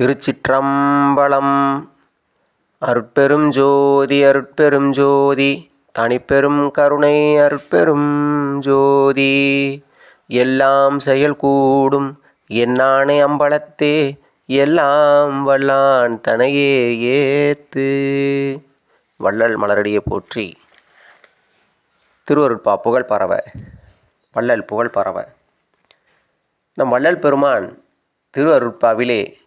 திருச்சிற்றம்பலம். அருட்பெரும் ஜோதி அருட்பெரும் ஜோதி தனிப்பெரும் கருணை அருட்பெரும் ஜோதி. எல்லாம் செயல் கூடும் என்னானே அம்பலத்தே எல்லாம் வல்லான் தனையே ஏத்து. வள்ளல் மலரடியை போற்றி. திருவருட்பா புகழ் பரவ. வள்ளல் புகழ் பரவ. நம் வள்ளல் பெருமான் திருவருட்பாவிலே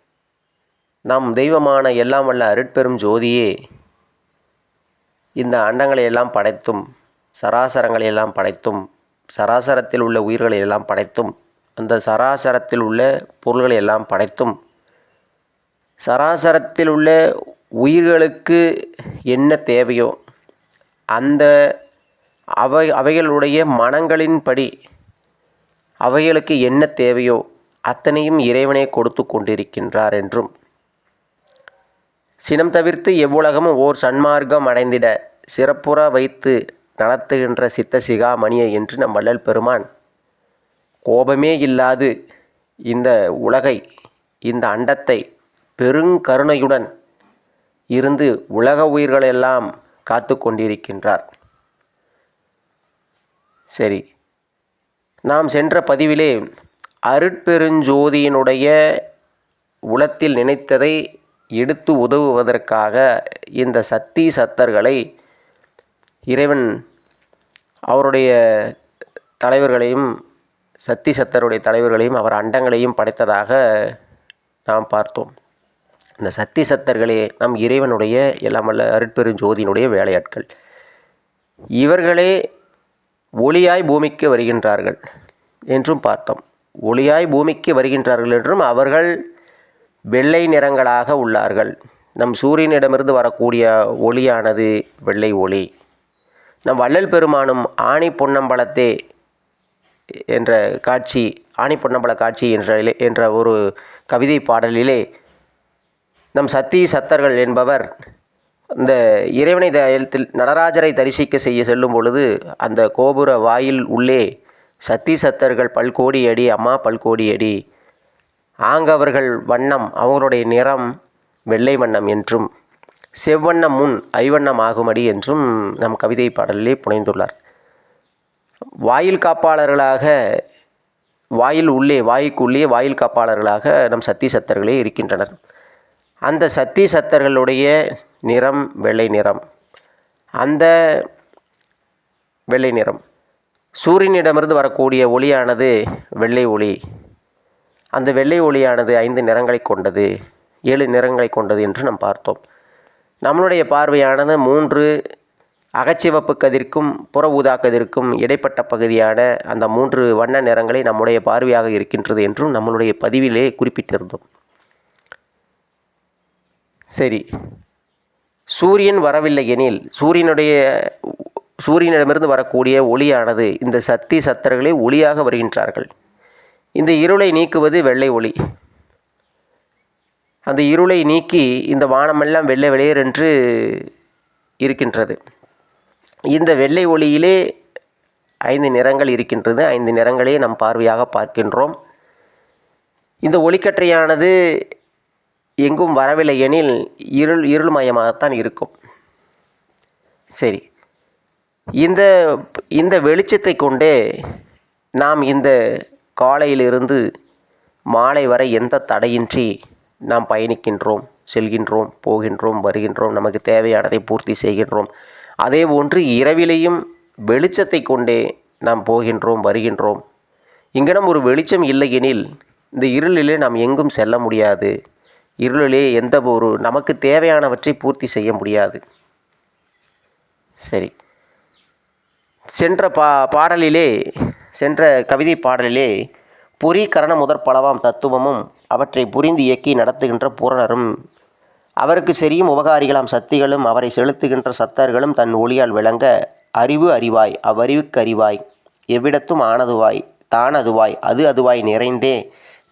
நம் தெய்வமான எல்லாம் வல்ல அருட்பெரும் ஜோதியே இந்த அண்டங்களை எல்லாம் படைத்தும் சராசரங்களை எல்லாம் படைத்தும் சராசரத்தில் உள்ள உயிர்களை எல்லாம் படைத்தும் அந்த சராசரத்தில் உள்ள பொருள்களை எல்லாம் படைத்தும் சராசரத்தில் உள்ள உயிர்களுக்கு என்ன தேவையோ அந்த அவை அவைகளுடைய மனங்களின்படி அவைகளுக்கு என்ன தேவையோ அத்தனையும் இறைவனே கொடுத்து கொண்டிருக்கின்றார் என்றும் சினம் தவிர்த்து எவ்வுலகமும் ஓர் சன்மார்க்கம் அடைந்திட சிறப்புற வைத்து நடத்துகின்ற சித்த சிகாமணியை என்று நம் வள்ளல் பெருமான் கோபமே இல்லாது இந்த உலகை இந்த அண்டத்தை பெருங்கருணையுடன் இருந்து உலக உயிர்களெல்லாம் காத்து கொண்டிருக்கின்றார். சரி நாம் சென்ற பதிவிலே அருட்பெருஞ்சோதியினுடைய உளத்தில் நினைத்ததை எடுத்து உதவுவதற்காக இந்த சத்தி சத்தர்களை இறைவன் அவருடைய தலைவர்களையும் சத்தி சத்தருடைய தலைவர்களையும் அவர் அண்டங்களையும் படைத்ததாக நாம் பார்த்தோம். இந்த சத்தி சத்தர்களே நம் இறைவனுடைய எல்லாம் வல்ல அருட்பெருஞ்சோதியினுடைய வேலையாட்கள். இவர்களே ஒளியாய் பூமிக்கு வருகின்றார்கள் என்றும் பார்த்தோம். ஒளியாய் பூமிக்கு வருகின்றார்கள் என்றும் அவர்கள் வெள்ளை நிறங்களாக உள்ளார்கள். நம் சூரியனிடமிருந்து வரக்கூடிய ஒளியானது வெள்ளை ஒளி. நம் வள்ளல் பெருமானும் ஆணி பொன்னம்பலத்தே என்ற காட்சி ஆணி பொன்னம்பல காட்சி என்ற என்ற ஒரு கவிதை பாடலிலே நம் சத்தி சத்தர்கள் என்பவர் இந்த இறைவனை தயத்தில் நடராஜரை தரிசிக்க செய்ய செல்லும் பொழுது அந்த கோபுர வாயில் உள்ளே சத்தி சத்தர்கள் பல்கோடி அடி அம்மா பல்கோடி அடி ஆங்கவர்கள் வண்ணம் அவங்களுடைய நிறம் வெள்ளை வண்ணம் என்றும் செவ்வண்ணம் முன் ஐவண்ணம் ஆகுமடி என்றும் நம் கவிதை பாடலிலே புனைந்துள்ளார். வாயில் காப்பாளர்களாக வாயில் உள்ளே வாய்க்குள்ளே வாயில் காப்பாளர்களாக நம் சத்தி சத்தர்களே இருக்கின்றனர். அந்த சத்தி சத்தர்களுடைய நிறம் வெள்ளை நிறம். அந்த வெள்ளை நிறம். சூரியனிடமிருந்து வரக்கூடிய ஒளியானது வெள்ளை ஒளி. அந்த வெள்ளை ஒளியானது ஐந்து நிறங்களை கொண்டது ஏழு நிறங்களை கொண்டது என்று நாம் பார்த்தோம். நம்மளுடைய பார்வையானது மூன்று அகச்சிவப்பு கதிர்க்கும் புற ஊதா கதிர்க்கும் இடைப்பட்ட பகுதியான அந்த மூன்று வண்ண நிறங்களை நம்முடைய பார்வையாக இருக்கின்றது என்றும் நம்மளுடைய பதிவிலே குறிப்பிட்டிருந்தோம். சரி. சூரியன் வரவில்லை எனில் சூரியனுடைய சூரியனிடமிருந்து வரக்கூடிய ஒளியானது இந்த சக்தி சத்தர்களே ஒளியாக வருகின்றார்கள். இந்த இருளை நீக்குவது வெள்ளை ஒளி. அந்த இருளை நீக்கி இந்த வானமெல்லாம் வெள்ளை வெளியர் என்று இருக்கின்றது. இந்த வெள்ளை ஒளியிலே ஐந்து நிறங்கள் இருக்கின்றது. ஐந்து நிறங்களே நம் பார்வையாக பார்க்கின்றோம். இந்த ஒளிக்கற்றையானது எங்கும் வரவில்லை எனில் இருள் இருள்மயமாகத்தான் இருக்கும். சரி. இந்த இந்த வெளிச்சத்தை கொண்டே நாம் இந்த காலையிலிருந்து மாலை வரை எந்த தடையின்றி நாம் பயணிக்கின்றோம் செல்கின்றோம் போகின்றோம் வருகின்றோம் நமக்கு தேவையானதை பூர்த்தி செய்கின்றோம். அதே போன்று இரவிலேயும் வெளிச்சத்தை கொண்டே நாம் போகின்றோம் வருகின்றோம். இங்கனம் ஒரு வெளிச்சம் இல்லையெனில் இந்த இருளிலே நாம் எங்கும் செல்ல முடியாது. இருளிலே எந்த ஒரு நமக்கு தேவையானவற்றை பூர்த்தி செய்ய முடியாது. சரி. சென்ற பா பாடலிலே சென்ற கவிதை பாடலிலே பொறி கரண முதற் பலவாம் தத்துவமும் அவற்றை புரிந்து இயக்கி நடத்துகின்ற பூரணரும். அவருக்கு செரியும் உபகாரிகளாம் சக்திகளும் அவரை செலுத்துகின்ற சத்தர்களும் தன் ஒளியால் விளங்க அறிவு அறிவாய் அவ்வறிவுக்கு அறிவாய். எவ்விடத்தும் ஆனதுவாய் தானதுவாய் அது அதுவாய் நிறைந்தே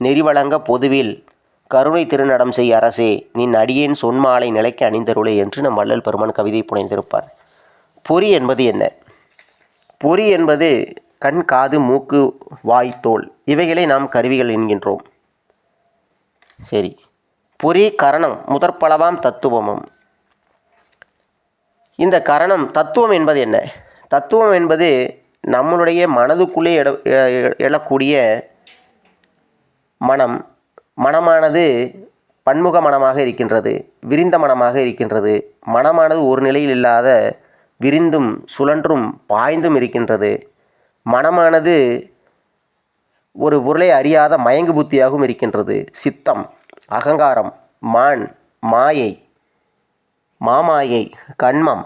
நெறிவழங்க பொதுவில் கருணை திருநடம் செய் அரசே நின் அடியேன் சொன்மாலை நிலைக்கு அணிந்தருளே என்று நம் வள்ளல் பெருமான் கவிதை புனைந்திருப்பார். பொறி என்பது என்ன? பொறி என்பது கண் காது மூக்கு வாய் தோல் இவைகளை நாம் கருவிகள் என்கின்றோம். சரி. பொறி கரணம் முதற்பளவாம் தத்துவமும். இந்த கரணம் தத்துவம் என்பது என்ன? தத்துவம் என்பது நம்மளுடைய மனதுக்குள்ளே எட எழக்கூடிய மனம் மனமானது பன்முக மனமாக இருக்கின்றது விரிந்த மனமாக இருக்கின்றது மனமானது ஒரு நிலையில் இல்லாத விரிந்தும் சுழன்றும் பாய்ந்தும் இருக்கின்றது மனமானது ஒரு பொருளை அறியாத மயங்கு புத்தியாகவும் இருக்கின்றது. சித்தம் அகங்காரம் மான் மாயை மாமாயை கண்மம்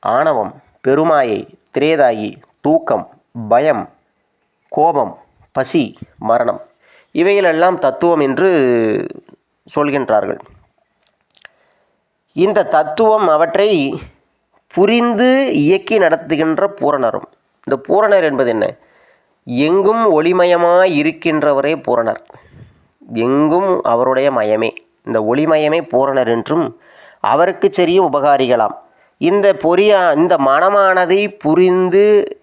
ஆணவம் பெருமாயை திரேதாயி தூக்கம் பயம் கோபம் பசி மரணம். இவைகளெல்லாம் தத்துவம் என்று சொல்கின்றார்கள். இந்த தத்துவம் அவற்றை புரிந்து இயக்கி நடத்துகின்ற பூரணரும். இந்த பூரணர் என்பது என்ன? எங்கும் ஒளிமயமாய் இருக்கின்றவரே பூரணர். எங்கும் அவருடைய மயமே. இந்த ஒளிமயமே பூரணர் என்றும் அவருக்கு சரியும் உபகாரிகளாம். இந்த பொறியா இந்த மனமானதை புரிந்து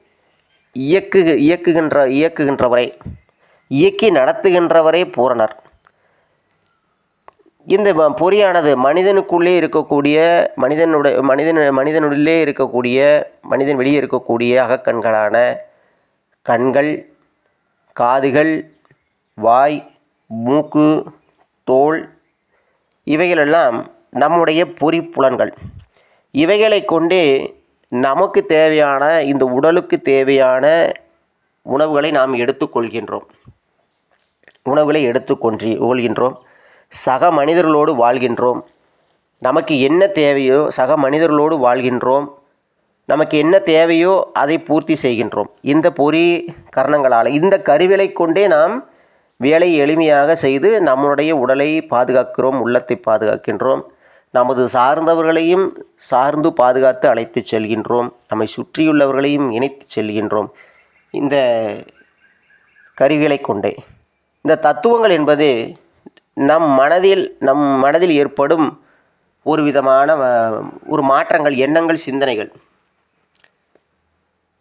இயக்கு இயக்குகின்ற இயக்குகின்றவரை இயக்கி நடத்துகின்றவரே பூரணர். இந்த ம- பொறியானது மனிதனுக்குள்ளே இருக்கக்கூடிய மனிதனுடைய மனிதன் மனிதனுள்ளே இருக்கக்கூடிய மனிதன் வெளியே இருக்கக்கூடிய அகக்கண்களான கண்கள் காதுகள் வாய் மூக்கு தோல் இவைகளெல்லாம் நம்முடைய பொறிப்புலன்கள். இவைகளை கொண்டே நமக்கு தேவையான இந்த உடலுக்கு தேவையான உணவுகளை நாம் எடுத்துக்கொள்கின்றோம். உணவுகளை எடுத்துக்கொன்றி கொள்கின்றோம். சக மனிதர்களோடு வாழ்கின்றோம். நமக்கு என்ன தேவையோ சக மனிதர்களோடு வாழ்கின்றோம். நமக்கு என்ன தேவையோ அதை பூர்த்தி செய்கின்றோம். இந்த பொறி கரணங்களால் இந்த கருவிலை கொண்டே நாம் வேலை எளிமையாக செய்து நம்முடைய உடலை பாதுகாக்கிறோம் உள்ளத்தை பாதுகாக்கின்றோம். நமது சார்ந்தவர்களையும் சார்ந்து பாதுகாத்து அழைத்து செல்கின்றோம். நம்மை சுற்றியுள்ளவர்களையும் இணைத்து செல்கின்றோம். இந்த கருவிகளை கொண்டே. இந்த தத்துவங்கள் என்பது நம் மனதில் நம் மனதில் ஏற்படும் ஒரு விதமான ஒரு மாற்றங்கள் எண்ணங்கள் சிந்தனைகள்.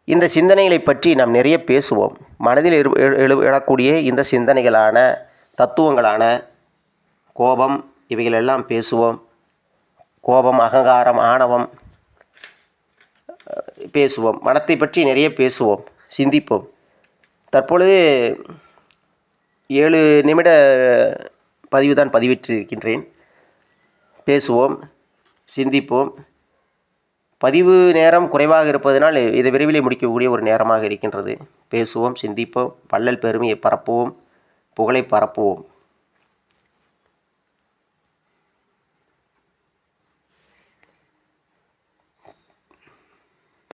இந்த சிந்தனைகளை பற்றி நாம் நிறைய பேசுவோம். மனதில் எழு எழு- எழக்கூடிய இந்த சிந்தனைகளான தத்துவங்களான கோபம் இவைகளெல்லாம் பேசுவோம். கோபம் அகங்காரம் ஆணவம் பேசுவோம். மனத்தை பற்றி நிறைய பேசுவோம் சிந்திப்போம். தற்பொழுது ஏழு நிமிட பதிவு தான் பதிவிட்டிருக்கின்றேன். பேசுவோம் சிந்திப்போம். பதிவு நேரம் குறைவாக இருப்பதனால் இதை விரைவிலே முடிக்கக்கூடிய ஒரு நேரமாக இருக்கின்றது. பேசுவோம் சிந்திப்போம் வள்ளல் பெருமையை பரப்புவோம் புகழை பரப்புவோம்.